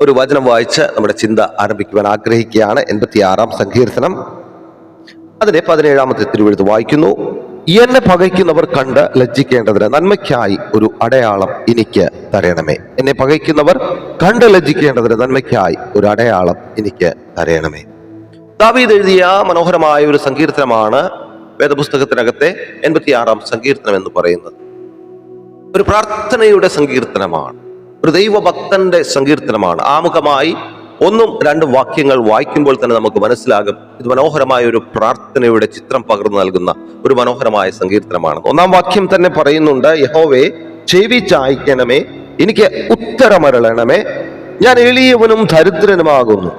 ഒരു വചനം വായിച്ച് നമ്മുടെ ചിന്ത ആരംഭിക്കുവാൻ ആഗ്രഹിക്കുകയാണ്. എൺപത്തി ആറാം സങ്കീർത്തനം. അതിനെ പതിനേഴാമത്തെ തിരുവെഴുത്ത് വായിക്കുന്നു. എന്നെ പകയ്ക്കുന്നവർ കണ്ട് ലജ്ജിക്കേണ്ടതിന് നന്മയ്ക്കായി ഒരു അടയാളം എനിക്ക് തരയണമേ എന്നെ പകയ്ക്കുന്നവർ കണ്ട് ലജ്ജിക്കേണ്ടതിന് നന്മയ്ക്കായി ഒരു അടയാളം എനിക്ക് തരയണമേ ദാവീദ് എഴുതിയ മനോഹരമായ ഒരു സങ്കീർത്തനമാണ് വേദപുസ്തകത്തിനകത്തെ എൺപത്തിയാറാം സങ്കീർത്തനം എന്ന് പറയുന്നത്. ഒരു പ്രാർത്ഥനയുടെ സങ്കീർത്തനമാണ്. ഒരു ദൈവഭക്തന്റെ സങ്കീർത്തനമാണ്. ആമുഖമായി ഒന്നും രണ്ടും വാക്യങ്ങൾ വായിക്കുമ്പോൾ തന്നെ നമുക്ക് മനസ്സിലാകും. ഇത് മനോഹരമായ ഒരു പ്രാർത്ഥനയുടെ ചിത്രം പകർന്നു നൽകുന്ന ഒരു മനോഹരമായ സങ്കീർത്തനമാണ്. ഒന്നാം വാക്യം തന്നെ പറയുന്നുണ്ട് യഹോവേ ചെവി ചായ്ക്കണമേ എനിക്ക് ഉത്തരമരളണമേ ഞാൻ എളിയവനും ദരിദ്രനുമാകുന്നു.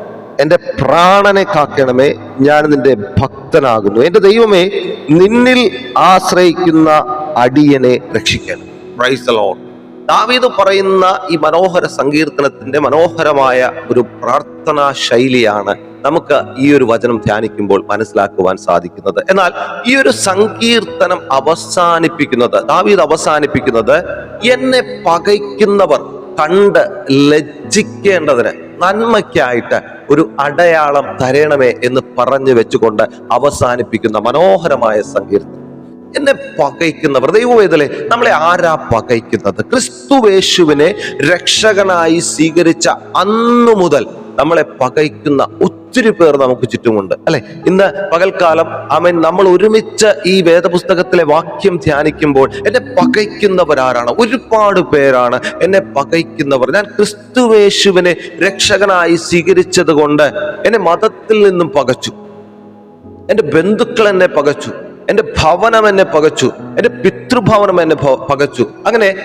എന്റെ പ്രാണനെ കാക്കണമേ ഞാൻ നിന്റെ ഭക്തനാകുന്നു. എന്റെ ദൈവമേ നിന്നിൽ ആശ്രയിക്കുന്ന അടിയനെ രക്ഷിക്കണം പ്രൈസ് ദാവീദ് പറയുന്ന ഈ മനോഹര സങ്കീർത്തനത്തിന്റെ മനോഹരമായ ഒരു പ്രാർത്ഥനാ ശൈലിയാണ് നമുക്ക് ഈ ഒരു വചനം ധ്യാനിക്കുമ്പോൾ മനസ്സിലാക്കുവാൻ സാധിക്കുന്നത്. എന്നാൽ ഈ ഒരു സങ്കീർത്തനം അവസാനിപ്പിക്കുന്നത് ദാവീദ് അവസാനിപ്പിക്കുന്നത് എന്നെ പകയ്ക്കുന്നവർ കണ്ട് ലജ്ജിക്കേണ്ടതിന് നന്മയ്ക്കായിട്ട് ഒരു അടയാളം തരണമേ എന്ന് പറഞ്ഞു വെച്ചുകൊണ്ട് അവസാനിപ്പിക്കുന്ന മനോഹരമായ സങ്കീർത്തനം. എന്നെ പകയ്ക്കുന്നവർ ദൈവവേദലെ നമ്മളെ ആരാ പകയ്ക്കുന്നത്? ക്രിസ്തുവേശുവിനെ രക്ഷകനായി സ്വീകരിച്ച അന്നു മുതൽ നമ്മളെ പകയ്ക്കുന്ന ഒത്തിരി പേർ നമുക്ക് ചുറ്റുമുണ്ട് അല്ലെ? ഇന്ന് പകൽക്കാലം അവൻ നമ്മൾ ഒരുമിച്ച് ഈ വേദപുസ്തകത്തിലെ വാക്യം ധ്യാനിക്കുമ്പോൾ എന്നെ പകയ്ക്കുന്നവരാരാണ്? ഒരുപാട് പേരാണ് എന്നെ പകയ്ക്കുന്നവർ. ഞാൻ ക്രിസ്തുവേശുവിനെ രക്ഷകനായി സ്വീകരിച്ചത് കൊണ്ട് എന്നെ മതത്തിൽ നിന്നും പകച്ചു. എന്റെ ബന്ധുക്കൾ എന്നെ പകച്ചു. എന്റെ ഭവനം എന്നെ പകച്ചു. എന്റെ പിതൃഭവനം എന്നെ പകച്ചു. അങ്ങനെ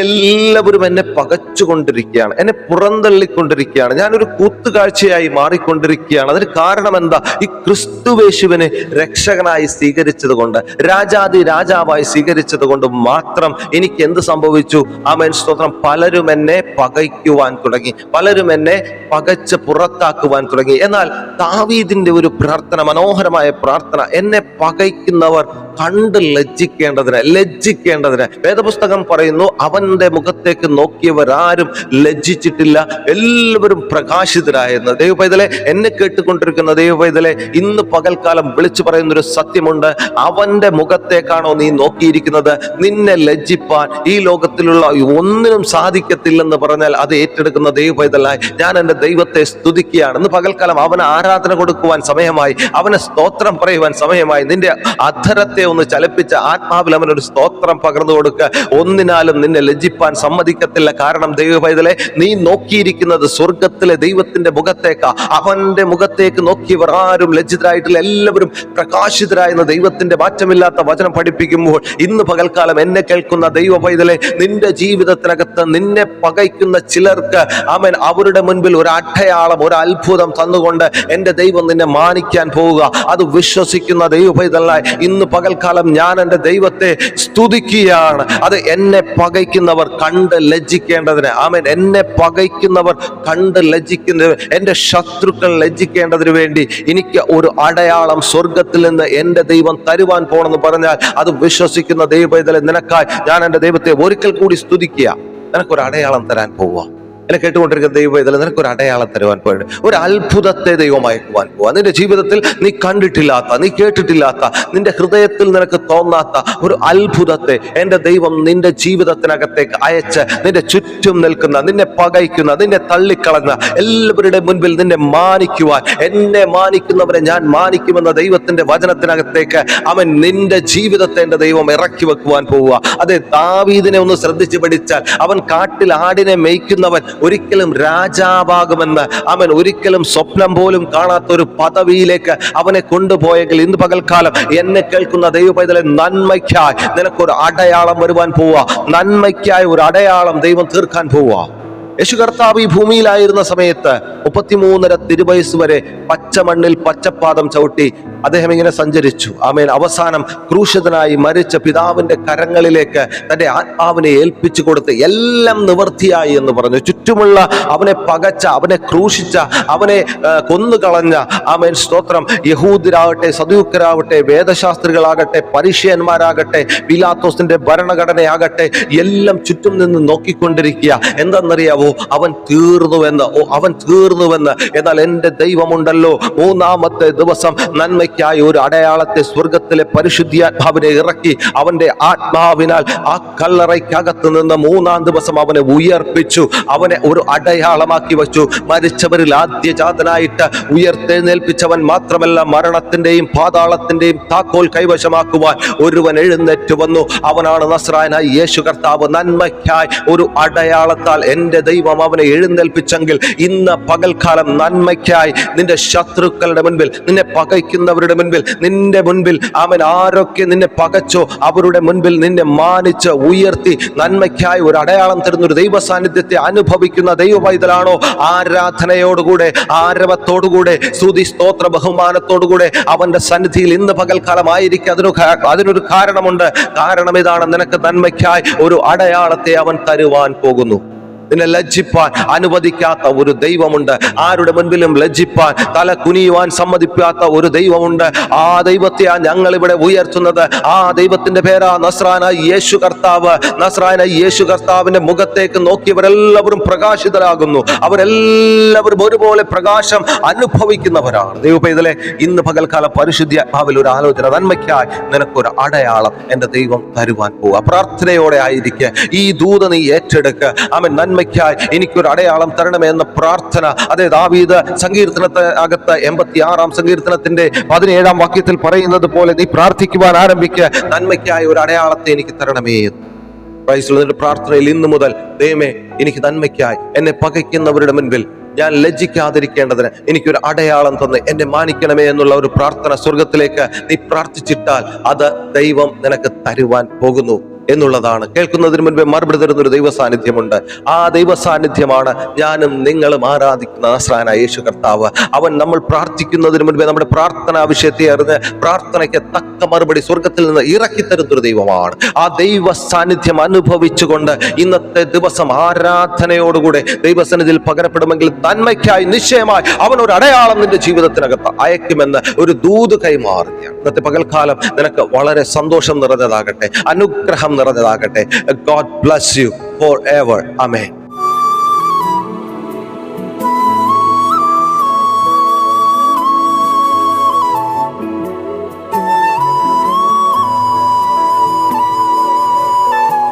എല്ലാവരും എന്നെ പകച്ചുകൊണ്ടിരിക്കുകയാണ് എന്നെ പുറന്തള്ളിക്കൊണ്ടിരിക്കുകയാണ് ഞാനൊരു കൂത്തുകാഴ്ചയായി മാറിക്കൊണ്ടിരിക്കുകയാണ്. അതിന് കാരണം എന്താ? ഈ ക്രിസ്തുവേശുവിനെ രക്ഷകനായി സ്വീകരിച്ചത് കൊണ്ട് രാജാതി രാജാവായി സ്വീകരിച്ചത് കൊണ്ട് മാത്രം എനിക്ക് എന്ത് സംഭവിച്ചു? ആമേൻ. സ്തോത്രം. പലരും എന്നെ പകയ്ക്കുവാൻ തുടങ്ങി പലരും എന്നെ പകച്ച് പുറത്താക്കുവാൻ തുടങ്ങി. എന്നാൽ ദാവീദിന്റെ ഒരു പ്രാർത്ഥന മനോഹരമായ പ്രാർത്ഥന എന്നെ പകയ്ക്കുന്നവർ കണ്ട് ലജ്ജിക്കേണ്ടതിന് ലജ്ജിക്കേണ്ടതിന്. വേദപുസ്തകം പറയുന്നു അവന്റെ മുഖത്തേക്ക് നോക്കിയവരാരും ലജ്ജിച്ചിട്ടില്ല. എല്ലാവരും പ്രകാശിതരായിരുന്നു ദൈവപൈതലെ എന്നെ കേട്ടുകൊണ്ടിരിക്കുന്ന ദൈവപൈതലെ ഇന്ന് പകൽക്കാലം വിളിച്ചു പറയുന്ന ഒരു സത്യമുണ്ട്. അവന്റെ മുഖത്തേക്കാണോ നീ നോക്കിയിരിക്കുന്നത്? നിന്നെ ലജ്ജിപ്പാൻ ഈ ലോകത്തിലുള്ള ഒന്നിനും സാധിക്കത്തില്ലെന്ന് പറഞ്ഞാൽ അത് ഏറ്റെടുക്കുന്ന ദൈവപൈതലായി. ഞാൻ എന്റെ ദൈവത്തെ സ്തുതിക്കുകയാണ് ഇന്ന് പകൽക്കാലം അവന് ആരാധന കൊടുക്കുവാൻ സമയമായി. അവന് സ്തോത്രം പറയുവാൻ സമയമായി. നിന്റെ അധരത്തെ ഒന്ന് ചലിപ്പിച്ച ആത്മാവിൽ അവനൊരു സ്തോത്രം പകർന്നു കൊടുക്കുക ഒന്നിനാലും നിന്നെ ലജ്ജിപ്പാൻ സമ്മതിക്കത്തില്ല. കാരണം ദൈവഭൈതലെ നീ നോക്കിയിരിക്കുന്നത് സ്വർഗത്തിലെ ദൈവത്തിന്റെ മുഖത്തേക്കാ. അവന്റെ മുഖത്തേക്ക് നോക്കിയവർ ആരും ലജ്ജിതരായിട്ടില്ല. എല്ലാവരും പ്രകാശിതരായെന്ന് ദൈവത്തിന്റെ മാറ്റമില്ലാത്ത വചനം പഠിപ്പിക്കുമ്പോൾ ഇന്ന് പകൽക്കാലം എന്നെ കേൾക്കുന്ന ദൈവ പൈതലെ നിന്റെ ജീവിതത്തിനകത്ത് നിന്നെ പകയ്ക്കുന്ന ചിലർക്ക് അവൻ അവരുടെ മുൻപിൽ ഒരു അട്ടയാളം ഒരു അത്ഭുതം തന്നുകൊണ്ട് എന്റെ ദൈവം നിന്നെ മാനിക്കാൻ പോവുക. അത് വിശ്വസിക്കുന്ന ദൈവ പൈതലായി ഇന്ന് പകൽക്കാലം ഞാൻ എന്റെ ദൈവത്തെ സ്തുതിക്കുകയാണ്. അത് എന്നെ പകയ്ക്കുന്നവർ കണ്ട് ലജ്ജിക്കേണ്ടതിന് ആമേൻ. എന്നെ പകയ്ക്കുന്നവർ കണ്ട് ലജ്ജിക്കുന്നതിന് എന്റെ ശത്രുക്കൾ ലജ്ജിക്കേണ്ടതിന് വേണ്ടി എനിക്ക് ഒരു അടയാളം സ്വർഗത്തിൽ നിന്ന് എന്റെ ദൈവം തരുവാൻ പോണെന്ന് പറഞ്ഞാൽ അത് വിശ്വസിക്കുന്ന ദൈവത്തിലെ നിനക്കായി ഞാൻ എന്റെ ദൈവത്തെ ഒരിക്കൽ കൂടി സ്തുതിക്കുക. നിനക്കൊരു അടയാളം തരാൻ പോവുക. എന്നെ കേട്ടുകൊണ്ടിരിക്കുന്ന ദൈവം ഇതിൽ നിനക്ക് ഒരു അടയാളം തരുവാൻ പോയിട്ട് ഒരു അത്ഭുതത്തെ ദൈവം പോവാ നിന്റെ ജീവിതത്തിൽ നീ കണ്ടിട്ടില്ലാത്ത നീ കേട്ടിട്ടില്ലാത്ത നിന്റെ ഹൃദയത്തിൽ നിനക്ക് തോന്നാത്ത ഒരു അത്ഭുതത്തെ എന്റെ ദൈവം നിന്റെ ജീവിതത്തിനകത്തേക്ക് അയച്ച് നിന്റെ ചുറ്റും നിൽക്കുന്ന നിന്നെ പകയ്ക്കുന്ന നിന്നെ തള്ളിക്കളഞ്ഞ എല്ലാവരുടെ മുൻപിൽ നിന്നെ മാനിക്കുവാൻ എന്നെ മാനിക്കുന്നവരെ ഞാൻ മാനിക്കുമെന്ന ദൈവത്തിന്റെ വചനത്തിനകത്തേക്ക് അവൻ നിന്റെ ജീവിതത്തെ എന്റെ ദൈവം ഇറക്കി വെക്കുവാൻ പോവുക. അതെ ദാവീദിനെ ഒന്ന് ശ്രദ്ധിച്ചു പഠിച്ചാൽ അവൻ കാട്ടിൽ ആടിനെ മേയ്ക്കുന്നവൻ ഒരിക്കലും രാജാവാകുമെന്ന് അവൻ ഒരിക്കലും സ്വപ്നം പോലും കാണാത്ത ഒരു പദവിയിലേക്ക് അവനെ കൊണ്ടുപോയെങ്കിൽ ഇന്ന് പകൽക്കാലം എന്നെ കേൾക്കുന്ന ദൈവപൈതലെ നന്മയ്ക്കായി നിനക്കൊരു അടയാളം വരുവാൻ പോവുക. നന്മയ്ക്കായി ഒരു അടയാളം ദൈവം തീർക്കാൻ പോവുക. യേശു കർത്താവ് ഈ ഭൂമിയിലായിരുന്ന സമയത്ത് മുപ്പത്തിമൂന്നര തിരുവയസ് വരെ പച്ച മണ്ണിൽ പച്ചപ്പാദം ചവിട്ടി അദ്ദേഹം ഇങ്ങനെ സഞ്ചരിച്ചു. ആമേൻ. അവസാനം ക്രൂശിതനായി മരിച്ച പിതാവിന്റെ കരങ്ങളിലേക്ക് തന്റെ ആത്മാവിനെ ഏൽപ്പിച്ചു കൊടുത്ത് എല്ലാം നിവർത്തിയായി എന്ന് പറഞ്ഞു. ചുറ്റുമുള്ള അവനെ പകച്ച അവനെ ക്രൂശിച്ച അവനെ കൊന്നുകളഞ്ഞ ആമേൻ സ്തോത്രം. യഹൂദരാകട്ടെ സദൂക്കരാവട്ടെ വേദശാസ്ത്രികളാകട്ടെ പരീക്ഷയന്മാരാകട്ടെ പിലാത്തോസിന്റെ ഭരണഘടനയാകട്ടെ എല്ലാം ചുറ്റും നിന്ന് നോക്കിക്കൊണ്ടിരിക്കുക. എന്തെന്നറിയാവോ? ഓ അവൻ തീർന്നുവെന്ന്. ഓ അവൻ തീർന്നുവെന്ന്. എന്നാൽ എന്റെ ദൈവമുണ്ടല്ലോ. മൂന്നാമത്തെ ദിവസം നന്മയ്ക്കായി ഒരു അടയാളത്തെ സ്വർഗത്തിലെ പരിശുദ്ധിയാത്മാവിനെ ഇറക്കി അവന്റെ ആത്മാവിനാൽ ആ കല്ലറയ്ക്കകത്ത് നിന്ന് മൂന്നാം ദിവസം അവനെ ഉയർപ്പിച്ചു. അവനെ ഒരു അടയാളമാക്കി വച്ചു. മരിച്ചവരിൽ ആദ്യജാതനായിട്ട് ഉയർത്തെഴുന്നേൽപ്പിച്ചവൻ മാത്രമല്ല മരണത്തിന്റെയും പാതാളത്തിന്റെയും താക്കോൽ കൈവശമാക്കുവാൻ ഒരുവൻ എഴുന്നേറ്റ് വന്നു. അവനാണ് നസ്രായനായി യേശു കർത്താവ്. നന്മയ്ക്കായി ഒരു അടയാളത്താൽ എന്റെ ദൈവം അവനെ എഴുന്നേൽപ്പിച്ചെങ്കിൽ ഇന്ന് പകൽക്കാലം നന്മയ്ക്കായി നിന്റെ ശത്രുക്കളുടെ മുൻപിൽ നിന്നെ പകയ്ക്കുന്നവരുടെ മുൻപിൽ നിന്റെ മുൻപിൽ അവൻ ആരൊക്കെ നിന്നെ പകച്ചോ അവരുടെ മുൻപിൽ നിന്നെ മാനിച്ച് ഉയർത്തി നന്മയ്ക്കായി ഒരു അടയാളം തരുന്ന ഒരു ദൈവ സാന്നിധ്യത്തെ അനുഭവിക്കുന്ന ദൈവ പൈതലാണോ ആരാധനയോടുകൂടെ ആരവത്തോടുകൂടെ സ്തുതി സ്തോത്ര ബഹുമാനത്തോടുകൂടെ അവന്റെ സന്നിധിയിൽ ഇന്ന് പകൽക്കാലമായിരിക്കും അതിനു അതിനൊരു കാരണമുണ്ട്. കാരണം ഇതാണ് നിനക്ക് നന്മയ്ക്കായി ഒരു അടയാളത്തെ അവൻ തരുവാൻ പോകുന്നു. നിന്നെ ലജ്ജിപ്പാൻ അനുവദിക്കാത്ത ഒരു ദൈവമുണ്ട്. ആരുടെ മുൻപിലും ലജ്ജിപ്പാൻ തല കുനിയുവാൻ സമ്മതിക്കാത്ത ഒരു ദൈവമുണ്ട്. ആ ദൈവത്തെയാണ് ഞങ്ങൾ ഇവിടെ ഉയർത്തുന്നത്. ആ ദൈവത്തിന്റെ പേരാ നസ്രാന യേശു കർത്താവ്. നസ്രാന യേശു കർത്താവിന്റെ മുഖത്തേക്ക് നോക്കിയവരെല്ലാവരും പ്രകാശിതരാകുന്നു. അവരെല്ലാവരും ഒരുപോലെ പ്രകാശം അനുഭവിക്കുന്നവരാണ്. ദൈവപൈതലെ ഇന്ന് പകൽക്കാല പരിശുദ്ധി ആത്മാവിൽ ഒരു ആലോചന. നന്മയ്ക്കായി നിനക്കൊരു അടയാളം എന്റെ ദൈവം തരുവാൻ പോവുക പ്രാർത്ഥനയോടെ ആയിരിക്കെ. ഈ ദൂത നീ ഏറ്റെടുക്ക്. അവൻ നന്മയ്ക്കായി എനിക്കൊരു അടയാളം തരണമേ എന്ന പ്രാർത്ഥന. അതെ ദാവീദ് സങ്കീർത്തനത്തെ അകത്ത് എൺപത്തി ആറാം സങ്കീർത്തനത്തിന്റെ പതിനേഴാം വാക്യത്തിൽ പറയുന്നത് പോലെ നീ പ്രാർത്ഥിക്കുവാൻ ആരംഭിക്കുക നന്മയ്ക്കായി ഒരു അടയാളത്തെ എനിക്ക് തരണമേ. ക്രൈസ്തവരുടെ പ്രാർത്ഥനയിൽ ഇന്നു മുതൽ ദൈവമേ എനിക്ക് നന്മയ്ക്കായി എന്നെ പകയ്ക്കുന്നവരുടെ മുൻപിൽ ഞാൻ ലജ്ജിക്കാതിരിക്കേണ്ടതിന് എനിക്കൊരു അടയാളം തന്ന് എന്നെ മാനിക്കണമേ എന്നുള്ള ഒരു പ്രാർത്ഥന സ്വർഗത്തിലേക്ക് നീ പ്രാർത്ഥിച്ചിട്ടാൽ അത് ദൈവം നിനക്ക് തരുവാൻ പോകുന്നു. എന്നുള്ളതാണ്. കേൾക്കുന്നതിന് മുൻപേ മറുപടി തരുന്ന ഒരു ദൈവ സാന്നിധ്യമുണ്ട് ആ ദൈവ സാന്നിധ്യമാണ് ഞാനും നിങ്ങളും ആരാധിക്കുന്ന നസ്രാന യേശു കർത്താവ്. അവൻ നമ്മൾ പ്രാർത്ഥിക്കുന്നതിന് മുൻപേ നമ്മുടെ പ്രാർത്ഥനാ വിഷയത്തെ അറിഞ്ഞ് പ്രാർത്ഥനയ്ക്ക് തക്ക മറുപടി സ്വർഗത്തിൽ നിന്ന് ഇറക്കി തരുന്ന ഒരു ദൈവമാണ്. ആ ദൈവ സാന്നിധ്യം അനുഭവിച്ചുകൊണ്ട് ഇന്നത്തെ ദിവസം ആരാധനയോടുകൂടെ ദൈവസന്നിധിയിൽ പകരപ്പെടുമെങ്കിൽ നന്മയ്ക്കായി നിശ്ചയമായി അവൻ ഒരു അടയാളം നിന്റെ ജീവിതത്തിനകത്ത് അയക്കുമെന്ന് ഒരു ദൂത് കൈമാറുകയാണ്. ഇന്നത്തെ പകൽക്കാലം നിനക്ക് വളരെ സന്തോഷം നിറഞ്ഞതാകട്ടെ. അനുഗ്രഹം നിറഞ്ഞതാകട്ടെ God bless you forever amen